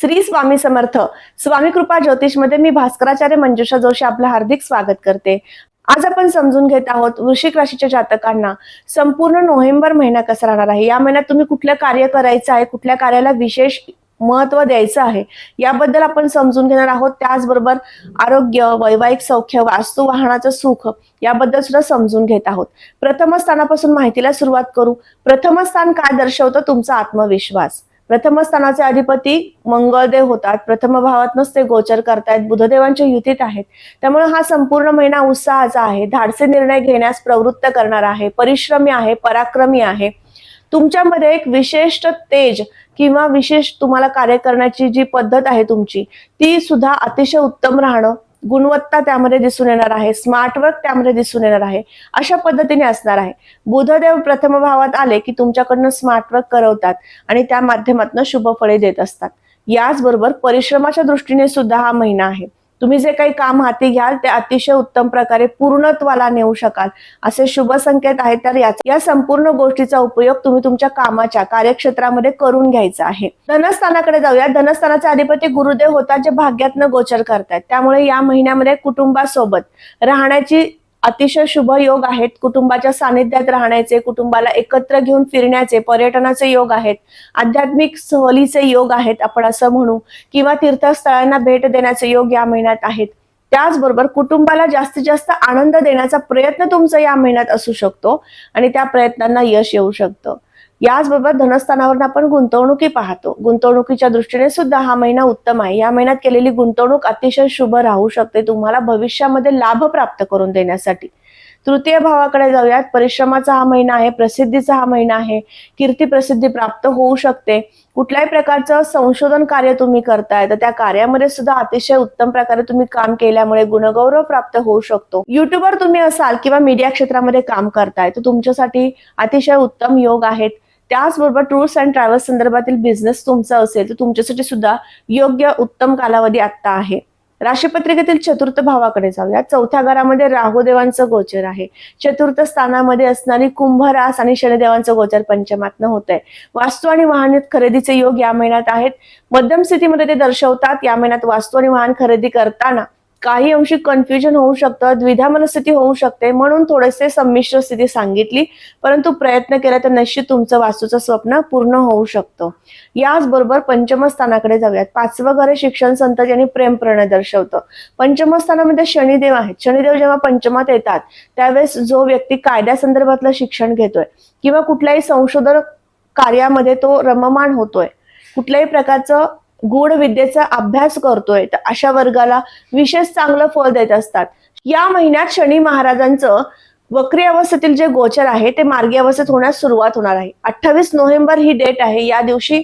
श्री स्वामी समर्थ. स्वामी कृपा ज्योतिषमध्ये मी भास्कराचार्य मंजुषा जोशी आपलं हार्दिक स्वागत करते. आज आपण समजून घेत आहोत वृश्चिक राशीच्या जातकांना. संपूर्ण नोव्हेंबर महिना कसा राहणार आहे? या महिन्यात तुम्ही कुठलं कार्य करायचं आहे? कुठल्या कार्याला विशेष महत्त्व द्यायचं आहे? याबद्दल आपण समजून घेणार आहोत. त्याचबरोबर आरोग्य वैवाहिक सौख्य वास्तू वाहनाचं सुख याबद्दल सुद्धा समजून घेत आहोत. प्रथम स्थानापासून माहितीला सुरुवात करू. प्रथम स्थान काय दर्शवतं? तुमचा आत्मविश्वास. प्रथम स्थानाचे अधिपती मंगळदेव होतात. प्रथम भावात ते गोचर करतायत. बुधदेवांच्या युतीत आहेत. त्यामुळे हा संपूर्ण महिना उत्साहाचा आहे. धाडसे निर्णय घेण्यास प्रवृत्त करणार आहे. परिश्रमी आहे पराक्रमी आहे. तुमच्यामध्ये एक विशिष्ट तेज किंवा विशेष तुम्हाला कार्य करण्याची जी पद्धत आहे तुमची ती सुद्धा अतिशय उत्तम राहणं गुणवत्ता त्यामध्ये दिसून येणार आहे स्मार्ट वर्क त्यामध्ये दिसून येणार आहे अशा पद्धतीने असणार आहे. बुधदेव प्रथम भावात आले की तुमच्याकडनं स्मार्ट वर्क करवतात आणि त्या माध्यमातून शुभ फळे देत असतात. याचबरोबर परिश्रमाच्या दृष्टीने सुद्धा हा महिना आहे. तुम्ही जे काही काम हाती घ्याल ते अतिशय उत्तम प्रकारे पूर्णत्वाला नेऊ शकाल. असे शुभ संकेत आहेत तर याच- या संपूर्ण गोष्टीचा उपयोग तुम्ही तुमच्या कामाच्या कार्यक्षेत्रामध्ये करून घ्यायचा आहे. धनस्थानाकडे जाऊया. धनस्थानाचे अधिपती गुरुदेव होतात जे भाग्यातनं गोचर करतायत. त्यामुळे या महिन्यामध्ये कुटुंबासोबत राहण्याची अतिशय शुभ योग आहेत. कुटुंबाच्या सानिध्यात राहण्याचे कुटुंबाला एकत्र घेऊन फिरण्याचे पर्यटनाचे योग आहेत. आध्यात्मिक सहलीचे योग आहेत आपण असं म्हणू. किंवा तीर्थस्थळांना भेट देण्याचे योग या महिन्यात आहेत. त्याचबरोबर कुटुंबाला जास्तीत जास्त आनंद देण्याचा प्रयत्न तुमचा या महिन्यात असू शकतो. आणि त्या प्रयत्नांना यश येऊ शकतं. याचबरोबर धनस्थानावर आपण गुंतवणुकी पाहतो. गुंतवणुकीच्या दृष्टीने सुद्धा हा महिना उत्तम आहे. या महिन्यात केलेली गुंतवणूक अतिशय शुभ राहू शकते. तुम्हाला भविष्यामध्ये लाभ प्राप्त करून देण्यासाठी. तृतीय भावाकडे जाऊयात. परिश्रमाचा हा महिना आहे प्रसिद्धीचा हा महिना आहे कीर्ती प्रसिद्धी प्राप्त होऊ शकते. कुठल्याही प्रकारचं संशोधन कार्य तुम्ही करताय तर त्या कार्यामध्ये सुद्धा अतिशय उत्तम प्रकारे तुम्ही काम केल्यामुळे गुणगौरव प्राप्त होऊ शकतो. युट्यूबर तुम्ही असाल किंवा मीडिया क्षेत्रामध्ये काम करताय तर तुमच्यासाठी अतिशय उत्तम योग आहेत. त्याचबरोबर टूर्स अँड ट्रॅव्हल्स संदर्भातील बिझनेस तुमचा असेल तर तुमच्यासाठी सुद्धा योग्य उत्तम कालावधी आत्ता आहे. राशीपत्रिकेतील चतुर्थ भावाकडे जाऊया. चौथ्या घरामध्ये राहुदेवांचं गोचर आहे. चतुर्थ स्थानामध्ये असणारी कुंभ रास आणि शनिदेवांचं गोचर पंचमातनं होत आहे वास्तू आणि वाहन खरेदीचे योग या महिन्यात आहेत. मध्यम स्थितीमध्ये ते दर्शवतात. या महिन्यात वास्तू आणि वाहन खरेदी करताना काही अंशी कन्फ्युजन होऊ शकतं द्विधा मनस्थिती होऊ शकते म्हणून थोडेसे संमिश्र स्थिती सांगितली. परंतु प्रयत्न केला तर निश्चित तुमचं वास्तूचं स्वप्न पूर्ण होऊ शकतं. याचबरोबर पंचमस्थानाकडे जाऊयात. पाचवं घर हे शिक्षण संत ज्यांनी प्रेम प्रणय दर्शवतं. पंचमस्थानामध्ये शनिदेव आहेत. शनिदेव जेव्हा पंचमात येतात त्यावेळेस जो व्यक्ती कायद्या संदर्भातलं शिक्षण घेतोय किंवा कुठल्याही संशोधन कार्यामध्ये तो रममाण होतोय. कुठल्याही प्रकारचं गूढ विद्येचा अभ्यास करतोय तर अशा वर्गाला विशेष चांगलं फळ देत असतात. या महिन्यात शनी महाराजांचं वक्री अवस्थेतील जे गोचर आहे ते मार्गी अवस्थेत होण्यास सुरुवात होणार आहे. अठ्ठावीस नोव्हेंबर ही डेट आहे. या दिवशी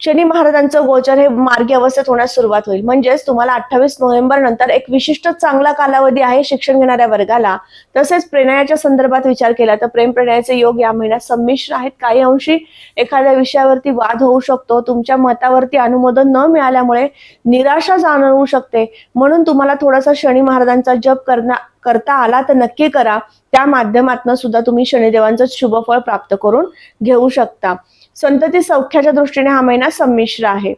शनी महाराजांचं गोचर हे मार्गी अवस्थेत होण्यास सुरुवात होईल. म्हणजेच तुम्हाला अठ्ठावीस नोव्हेंबर नंतर एक विशिष्ट चांगला कालावधी आहे शिक्षण घेणाऱ्या वर्गाला. तसेच प्रणयाच्या संदर्भात विचार केला तर प्रेम प्रणयाचे योग या महिन्यात संमिश्र आहेत. काही अंशी एखाद्या विषयावरती वाद होऊ शकतो. तुमच्या मतावरती अनुमोदन न मिळाल्यामुळे निराशा जाणवू शकते. म्हणून तुम्हाला थोडासा शनी महाराजांचा जप करण्या करता आला तर नक्की करा. त्या माध्यमातून सुद्धा तुम्ही शनिदेवांचं शुभफळ प्राप्त करून घेऊ शकता. संतती सौख्याच्या दृष्टीने हा महिना संमिश्र आहे.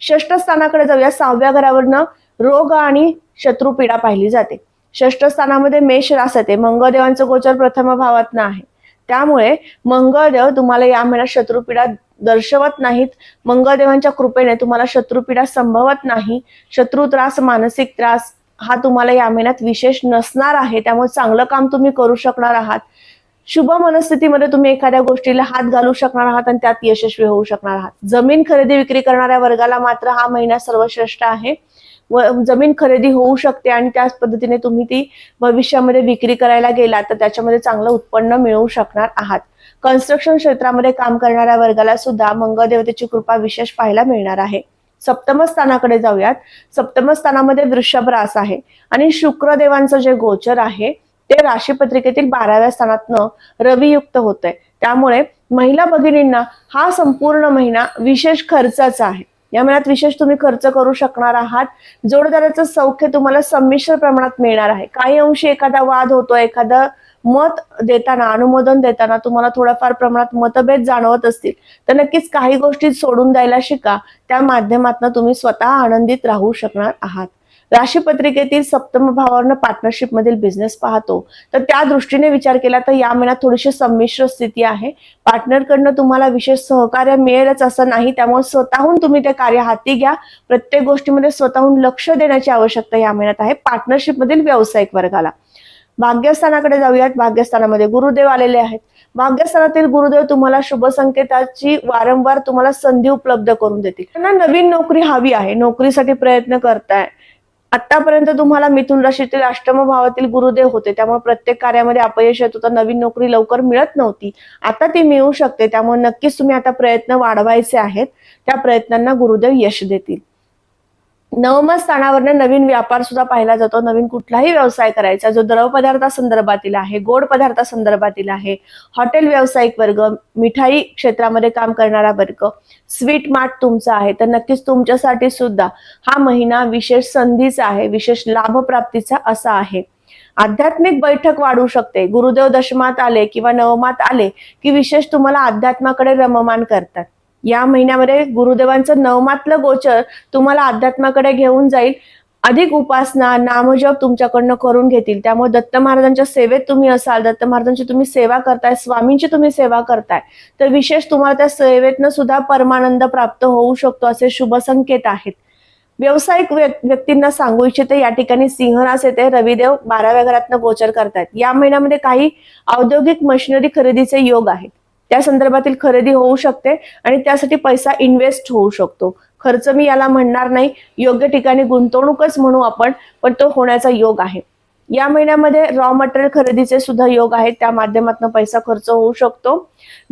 षष्ठ स्थानाकडे जाऊया. सहाव्या घरावरनं रोग आणि शत्रुपीडा पाहिली जाते. षष्ठ स्थानामध्ये मेष रास येते. मंगळदेवांचं गोचर प्रथम भावातनं आहे. त्यामुळे मंगळदेव तुम्हाला या महिन्यात शत्रुपीडा दर्शवत नाहीत. मंगळदेवांच्या कृपेने तुम्हाला शत्रुपीडा संभवत नाही. शत्रू त्रास मानसिक त्रास हा तुम्हाला या महिन्यात विशेष नसणार आहे. त्यामुळे चांगलं काम तुम्ही करू शकणार आहात. शुभ मनस्थितीमध्ये तुम्ही एखाद्या गोष्टीला हात घालू शकणार आहात आणि त्यात यशस्वी होऊ शकणार आहात. जमीन खरेदी विक्री करणाऱ्या वर्गाला मात्र हा महिना सर्वश्रेष्ठ आहे. व जमीन खरेदी होऊ शकते आणि त्याच पद्धतीने तुम्ही ती भविष्यामध्ये विक्री करायला गेलात तर त्याच्यामध्ये चांगलं उत्पन्न मिळवू शकणार आहात. कन्स्ट्रक्शन क्षेत्रामध्ये काम करणाऱ्या वर्गाला सुद्धा मंगळदेवतेची कृपा विशेष पाहायला मिळणार आहे. सप्तम स्थानाकडे जाऊयात. सप्तम स्थानामध्ये वृषभ रास आहे आणि शुक्रदेवांचं जे गोचर आहे ते राशी पत्रिकेतील बाराव्या स्थानातनं रवियुक्त होत आहे त्यामुळे महिला भगिनींना हा संपूर्ण महिना विशेष खर्चाचा आहे. या महिन्यात विशेष तुम्ही खर्च करू शकणार आहात. जोडदाराचं सौख्य तुम्हाला संमिश्र प्रमाणात मिळणार आहे. काही अंशी एखादा वाद होतो एखादा मत देताना अनुमोदन देताना तुम्हाला थोड्याफार प्रमाणात मतभेद जाणवत असतील. तर नक्कीच काही गोष्टी सोडून द्यायला शिका. त्या माध्यमातून तुम्ही स्वतः आनंदित राहू शकणार आहात. राशीपत्रिकेतील सप्तम भावावरनं पार्टनरशिप मधील बिझनेस पाहतो. तर त्या दृष्टीने विचार केला तर या महिन्यात थोडीशी संमिश्र स्थिती आहे. पार्टनरकडनं तुम्हाला विशेष सहकार्य मिळेलच असं नाही. त्यामुळे स्वतःहून तुम्ही ते कार्य हाती घ्या. प्रत्येक गोष्टीमध्ये स्वतःहून लक्ष देण्याची आवश्यकता या महिन्यात आहे. पार्टनरशिप मधील व्यावसायिक वर्गाला. भाग्यस्थानाकडे जाऊयात. भाग्यस्थानामध्ये गुरुदेव आलेले आहेत. भाग्यस्थानातील गुरुदेव तुम्हाला शुभ संकेताची वारंवार तुम्हाला संधी उपलब्ध करून देतील. त्यांना नवीन नोकरी हवी आहे. नोकरीसाठी प्रयत्न करताय. आतापर्यंत तुम्हाला मिथुन राशीतील अष्टम भावातील गुरुदेव होते. त्यामुळे प्रत्येक कार्यामध्ये अपयश येत होतं. नवीन नोकरी लवकर मिळत नव्हती. आता ती मिळू शकते. त्यामुळे नक्कीच तुम्ही आता प्रयत्न वाढवायचे आहेत. त्या प्रयत्नांना गुरुदेव यश देतील. नवम स्थानावरनं नवीन व्यापार सुद्धा पाहिला जातो. नवीन कुठलाही व्यवसाय करायचा जो द्रव पदार्थासंदर्भातील आहे गोड पदार्थासंदर्भातील आहे हॉटेल व्यावसायिक वर्ग मिठाई क्षेत्रामध्ये काम करणारा वर्ग स्वीट मार्ट तुमचा आहे तर नक्कीच तुमच्यासाठी सुद्धा हा महिना विशेष संधीचा आहे विशेष लाभ प्राप्तीचा असा आहे. आध्यात्मिक बैठक वाढू शकते. गुरुदेव दशमात आले किंवा नवमात आले की विशेष तुम्हाला अध्यात्माकडे रममान करतात. या महिन्यामध्ये गुरुदेवांचं नवमातलं गोचर तुम्हाला अध्यात्माकडे घेऊन जाईल. अधिक उपासना नामजप तुमच्याकडनं करून घेतील. त्यामुळे दत्त महाराजांच्या सेवेत तुम्ही असाल दत्त महाराजांची तुम्ही सेवा करताय स्वामींची तुम्ही सेवा करताय तर विशेष तुम्हाला त्या सेवेतनं सुद्धा परमानंद प्राप्त होऊ शकतो असे शुभ संकेत आहेत. व्यावसायिक व्यक्तींना सांगू इच्छिते या ठिकाणी सिंहरास येते रविदेव बाराव्या घरातनं गोचर करतायत. या महिन्यामध्ये काही औद्योगिक मशिनरी खरेदीचे योग आहेत. त्या संदर्भातील खरेदी होऊ शकते आणि त्यासाठी पैसा इन्व्हेस्ट होऊ शकतो. खर्च मी याला म्हणणार नाही. योग्य ठिकाणी गुंतवणूकच म्हणू आपण पण तो होण्याचा योग आहे. या महिन्यामध्ये रॉ मटेरियल खरेदीचे सुद्धा योग आहेत. त्या माध्यमातून पैसा खर्च होऊ शकतो.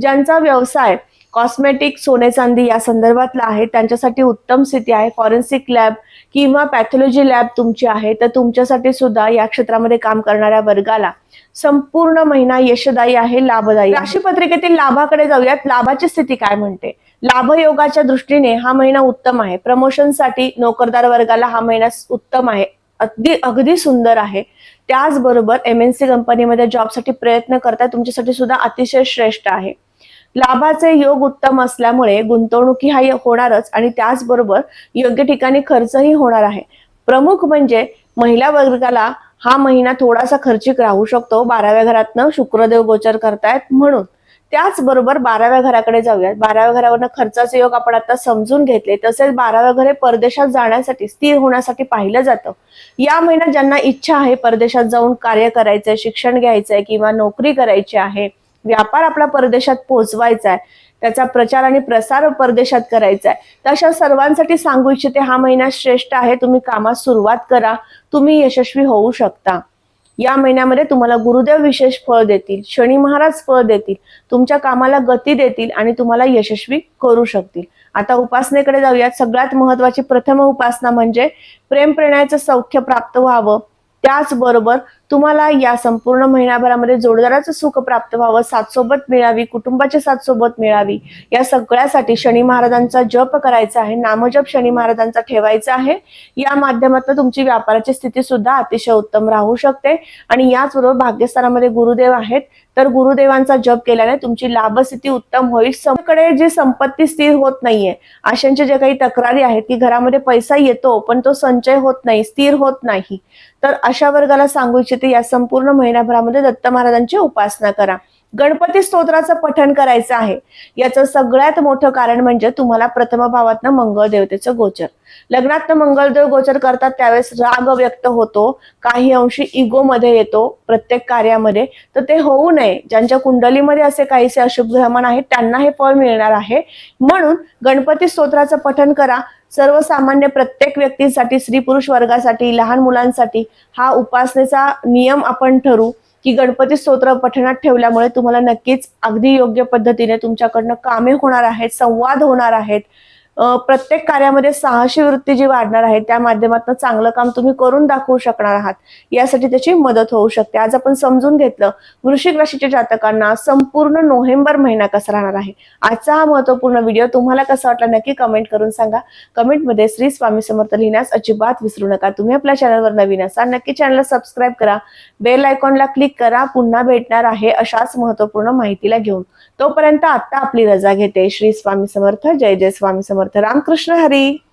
ज्यांचा व्यवसाय कॉस्मेटिक सोने चांदी या संदर्भातला आहे त्यांच्यासाठी उत्तम स्थिती आहे. फॉरेन्सिक लॅब किंवा पॅथॉलॉजी लॅब तुमची आहे तर तुमच्यासाठी सुद्धा या क्षेत्रामध्ये काम करणाऱ्या वर्गाला संपूर्ण महिना यशदायी आहे लाभदायी राशीपत्रिकेतील पत्रिकेतील लाभाकडे जाऊयात. लाभाची स्थिती काय म्हणते? लाभयोगाच्या दृष्टीने हा महिना उत्तम आहे. प्रमोशनसाठी नोकरदार वर्गाला हा महिना उत्तम आहे. अगदी अगदी सुंदर आहे. त्याचबरोबर एम एन सी कंपनीमध्ये जॉबसाठी प्रयत्न करताय. तुमच्यासाठी सुद्धा अतिशय श्रेष्ठ आहे. लाभाचे योग उत्तम असल्यामुळे गुंतवणुकी हा होणारच आणि त्याचबरोबर योग्य ठिकाणी खर्चही होणार आहे. प्रमुख म्हणजे महिला वर्गाला हा महिना थोडासा खर्चिक राहू शकतो. बाराव्या घरातनं शुक्रदेव गोचर करतायत म्हणून. त्याचबरोबर बाराव्या घराकडे जाऊयात. बाराव्या घरावरनं खर्चाचे योग आपण आता समजून घेतले. तसेच बाराव्या घरे परदेशात जाण्यासाठी स्थिर होण्यासाठी पाहिलं जातं. या महिन्यात ज्यांना इच्छा आहे परदेशात जाऊन कार्य करायचंय शिक्षण घ्यायचंय किंवा नोकरी करायची आहे व्यापार आपला परदेशात पोहोचवायचा आहे त्याचा प्रचार आणि प्रसार परदेशात करायचा आहे. तर अशा सर्वांसाठी सांगू इच्छिते हा महिना श्रेष्ठ आहे तुम्ही कामात सुरुवात करा तुम्ही यशस्वी होऊ शकता. या महिन्यामध्ये तुम्हाला गुरुदेव विशेष फळ देतील शनी महाराज फळ देतील तुमच्या कामाला गती देतील आणि तुम्हाला यशस्वी करू शकतील. आता उपासनेकडे जाऊयात. सगळ्यात महत्वाची प्रथम उपासना म्हणजे प्रेम प्रेरणाचं सौख्य प्राप्त व्हावं. त्याचबरोबर तुम्हाला या संपूर्ण महिन्याभरामध्ये जोडदाराचं सुख प्राप्त व्हावं साथ सोबत मिळावी कुटुंबाच्या साथ सोबत मिळावी या सगळ्यासाठी शनी महाराजांचा जप करायचा आहे नामजप शनी महाराजांचा ठेवायचा आहे. या माध्यमातून तुमची व्यापाराची स्थिती सुद्धा अतिशय उत्तम राहू शकते. आणि याचबरोबर भाग्यस्थानामध्ये गुरुदेव आहेत. तर गुरुदेवांचा जप केल्याने तुमची लाभस्थिती उत्तम होईल. समकडे जी संपत्ती स्थिर होत नाहीये अशांचे जे काही तक्रारी आहेत की घरामध्ये पैसा येतो पण तो संचय होत नाही स्थिर होत नाही. तर अशा वर्गाला सांगू इच्छिते या संपूर्ण महिन्याभरामध्ये दत्त महाराजांची उपासना करा. गणपती स्तोत्राचं पठण करायचं आहे. याचं सगळ्यात मोठं कारण म्हणजे तुम्हाला प्रथम भावातनं मंगळ देवतेचं गोचर. लग्नातनं मंगळदेव गोचर करतात त्यावेळेस राग व्यक्त होतो काही अंशी इगो मध्ये येतो प्रत्येक कार्यामध्ये. तर ते होऊ नये. ज्यांच्या कुंडलीमध्ये असे काहीसे अशुभ ग्रहमान आहेत त्यांना हे फळ मिळणार आहे. म्हणून गणपती स्तोत्राचं पठण करा. सर्वसामान्य प्रत्येक व्यक्तीसाठी स्त्री पुरुष वर्गासाठी लहान मुलांसाठी हा उपासनेचा नियम आपण ठरू. की गणपती स्तोत्र पठणात ठेवल्यामुळे तुम्हाला नक्कीच अगदी योग्य पद्धतीने तुमच्याकडनं कामे होणार आहेत संवाद होणार आहेत. प्रत्येक कार्यामध्ये साहसी वृत्ती जी वाढणार आहे त्या माध्यमातून चांगलं काम तुम्ही करून दाखवू शकणार आहात. यासाठी त्याची मदत होऊ शकते. आज आपण समजून घेतलं वृश्चिक राशीच्या जातकांना संपूर्ण नोव्हेंबर महिना कसा राहणार आहे? आजचा हा महत्त्वपूर्ण व्हिडिओ तुम्हाला कसा वाटला नक्की कमेंट करून सांगा. कमेंटमध्ये श्री स्वामी समर्थ लिहिण्यास अजिबात विसरू नका. तुम्ही आपल्या चॅनलवर नवीन असाल नक्की चॅनलला सबस्क्राईब करा. बेल आयकॉनला क्लिक करा. पुन्हा भेटणार आहे अशाच महत्त्वपूर्ण माहितीला घेऊन. तोपर्यंत आता आपली रजा घेते. श्री स्वामी समर्थ. जय जय स्वामी समर्थ. समर्थ रामकृष्ण हरी.